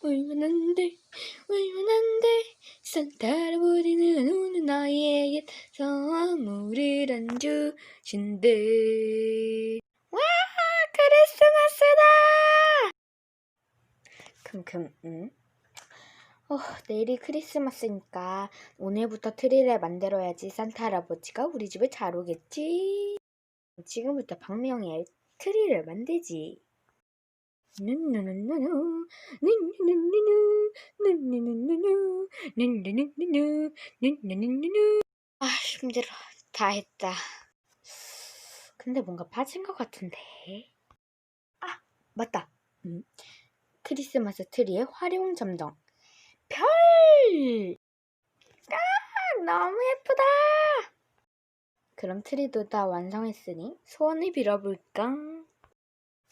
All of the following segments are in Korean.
안 돼. 산타 할아버지는 오늘 나에게 선물을 안 주신대. 와, 크리스마스다! 큼큼, 응? 어, 내일이 크리스마스니까 오늘부터 트리를 만들어야지 산타 할아버지가 우리 집에 잘 오겠지. 지금부터 박명의 트리를 만들지. 아, 힘들어. 다 했다. 근데 뭔가 빠진 것 같은데. 아, 맞다. 음. 크리스마스 트리의 활용 점정. 별! 아, 너무 예쁘다! 그럼 트리도 다 완성했으니 소원을 빌어볼까?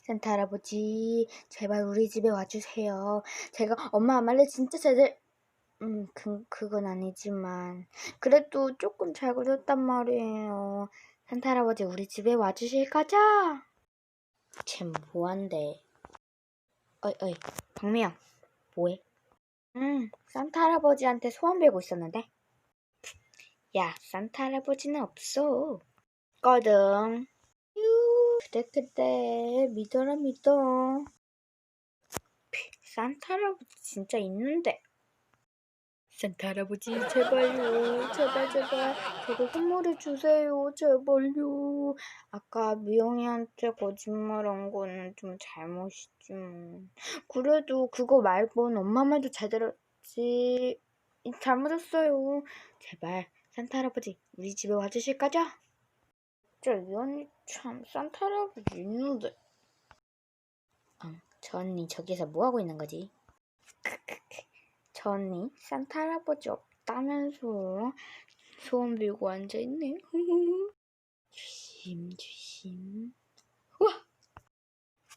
산타 할아버지, 제발 우리 집에 와주세요. 제가 엄마 말을 진짜 제대로, 음, 그, 그건 아니지만, 그래도 조금 잘 그렸단 말이에요. 산타 할아버지, 우리 집에 와주실 거죠? 쟤 뭐한데? 어이, 어이, 박미영, 뭐해? 응, 산타 할아버지한테 소원 빌고 있었는데. 야, 산타 할아버지는 없어. 거든. 유, 그래, 그래. 믿어라, 믿어. 피, 산타 할아버지 진짜 있는데. 산타 할아버지, 제발요. 제발, 제발. 저도 선물을 주세요. 제발요. 아까 미영이한테 거짓말한 거는 좀 잘못이지만. 그래도 그거 말고는 엄마 말도 잘 들었지. 잘못했어요. 제발 산타 할아버지 우리 집에 와주실 거죠? 진짜 이 언니 참 산타 할아버지 있는데. 응, 저 언니 저기서 뭐 하고 있는 거지? 저 언니 산타 할아버지 없다면서 소원 빌고 앉아 있네. 주심 주심. 우와.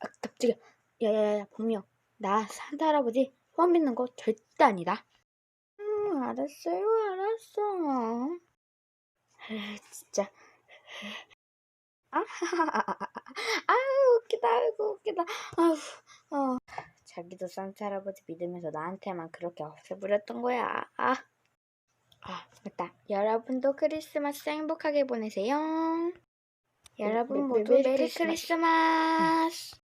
아, 깜짝이야. 야야야 분명 나 산타 할아버지 소원 빌는 거 절대 아니다. 음, 알았어요, 알았어. 아, 진짜. 아, 아유, 웃기다, 아이고, 웃기다. 아유, 어. 자기도 산타 할아버지 믿으면서 나한테만 그렇게 없애버렸던 거야. 아. 아, 맞다. 여러분도 크리스마스 행복하게 보내세요. 여러분 모두 메리 크리스마스.